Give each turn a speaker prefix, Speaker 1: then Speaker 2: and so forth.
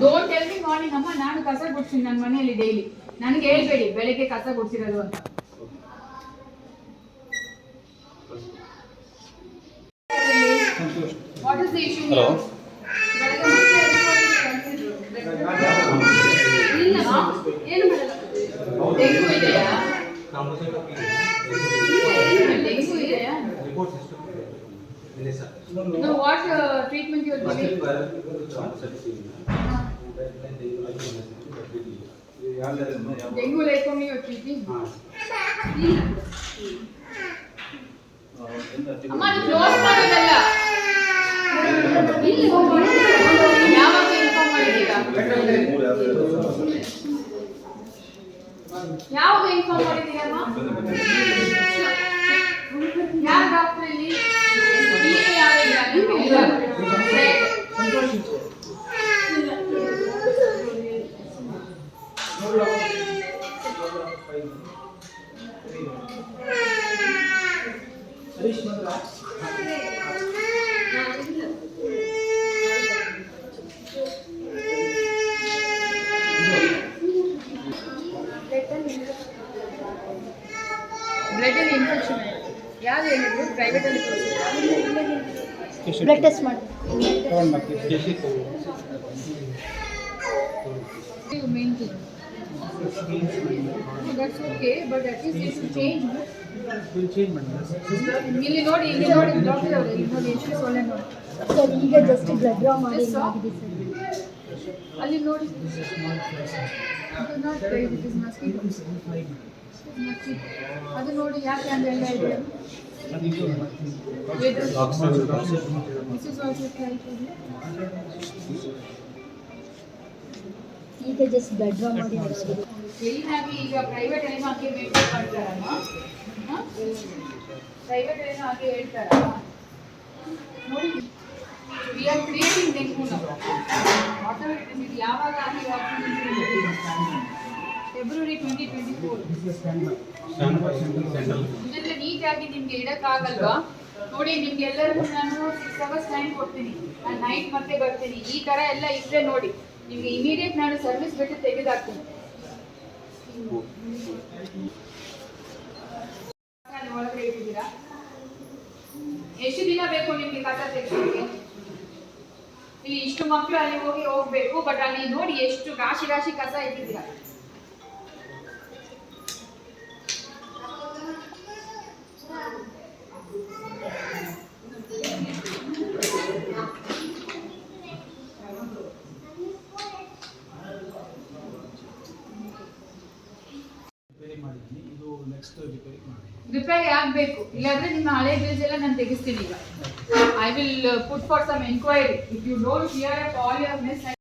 Speaker 1: Don't tell me morning ಅಮ್ಮ ನಾನು ಕಸ ಗುಡ್ತೀನಿ ನನ್ನ ಮನೆಯಲ್ಲಿ ಡೈಲಿ ನನಗೆ ಹೇಳ್ಬೇಡಿ ಬೆಳಗ್ಗೆ ಕಸ ಗುಡ್ಸಿರೋದು ಅಂತ. What is the issue
Speaker 2: hello
Speaker 1: ಏನು ಡೆಂಗು ಇದೆಯಾ? ಡೆಂಗು ಇದೆಯಾ No, what uh, treatment you are giving? Treating? ಅಮ್ಮ ಅದು ಕ್ಲೋಸ್ ಮಾಡೋದಲ್ಲ ಯಾವಾಗ ಇನ್ಫಾರ್ಮ್ ಮಾಡಿದ್ದೀರಾ ಯಾವಾಗ ಇನ್ಫಾರ್ಮ್ ಯಾವ ಡಾಕ್ಟರ್ ಇಲ್ಲಿ ಇಲ್ಲಿ ಬ್ಲಡ್ ಅಲ್ಲಿ ಇನ್ಫೆಕ್ಷನ್ ಯಾವ್ದು ಹೇಳಿದ್ರು ಪ್ರೈವೇಟ್ ಅಲ್ಲಿ
Speaker 3: ಬ್ಲಡ್ ಟೆಸ್ಟ್ ಮಾಡಿ
Speaker 1: main thing that's okay but at least it's change ಇಲ್ಲಿ ನೋಡಿ ಇಲ್ಲಿ ನೋಡಿ ಡಾಕ್ಟರ್ ಅವರು ಇಲ್ಲಿ ನೋಡಿ ಎಷ್ಟು ಸೊಳ್ಳೆ ನೋಡಿ
Speaker 3: ಸರ್ ಈಗ ಜಸ್ಟ್ ಬ್ಲಡ್ ಡ್ರಾ ಮಾಡಿ ಆಗಿದೆ ಸರ್
Speaker 1: ಅಲ್ಲಿ ನೋಡಿ ಅದು ನೋಡಿ ಯಾಕೆ ಅಂತ ಇದೆ ದಿಸ್ ಇಸ್ ಆಲ್ಸೋ ಟ್ರೈ
Speaker 3: ಈಗ ಜಸ್ಟ್ ಬ್ಲಡ್ ಡ್ರಾ ಮಾಡಿ
Speaker 1: ಕ್ಲೀನಾಗಿ ಈಗ ಪ್ರೈವೇಟ್ ಏನೋ ಹಾಕಿ ಮೇಂಟೈನ್ ಮಾಡ್ತಾರಮ್ಮ? ಪ್ರೈವೇಟ್ ಏನೋ ಹಾಕಿ ಹೇಳ್ತಾರಲ್ಲ? ನೋಡಿ. We are creating dengue moon is ಇದು ಯಾವಾಗ ಆಗಿ ಫೆಬ್ರವರಿ ಟ್ವೆಂಟಿ ಟ್ವೆಂಟಿ ಫೋರ್ ಇದೆಲ್ಲ ನೀಟಾಗಿ ನಿಮ್ಗೆ ಇಡಕ್ಕಾಗಲ್ವಾ? ನೋಡಿ ನಿಮ್ಗೆ ಎಲ್ಲರಿಗೂ ನಾನು ಸಿಕ್ಸ್ ಅವರ್ಸ್ ಟೈಮ್ ಕೊಡ್ತೀನಿ. ನಾನು ನೈಟ್ ಮತ್ತೆ ಬರ್ತೀನಿ. ಈ ತರ ಎಲ್ಲ ಇದ್ರೆ ನೋಡಿ. ನಿಮ್ಗೆ ಇಮಿಡಿಯೇಟ್ ನಾನು ಸರ್ವಿಸ್ ಬಿಟ್ಟು ತೆಗೆದಾಕ್ತೀನಿ. ಒಳಗಡೆ ಇಟ್ಟಿದ್ದೀರಾ? ಎಷ್ಟು ದಿನ ಬೇಕು ನಿಮ್ಗೆ ಕಸ ತೆಗೆಸೋಕೆ? ಇಲ್ಲಿ ಇಷ್ಟು ಮಕ್ಕಳು ಅಲ್ಲಿ ಹೋಗಿ ಹೋಗ್ಬೇಕು ಬಟ್ ಅಲ್ಲಿ ನೋಡಿ ಎಷ್ಟು ರಾಶಿ ರಾಶಿ ಕಸ ಇಟ್ಟಿದ್ದೀರಾ
Speaker 4: ರಿಪೇರಿ ಮಾಡಿದ್ದೀನಿ ಇದು ನೆಕ್ಸ್ಟ್ ರಿಪೇರಿ
Speaker 1: ಆಗಬೇಕು. ಇಲ್ಲಾಂದ್ರೆ ನಿಮ್ಮ ಹಳೆ ಬಿಲ್ಸ್ ಎಲ್ಲ ನಾನು ತೆಗಿಸ್ತೀನಿ ಈಗ. I will put for some enquiry if you don't hear all your miss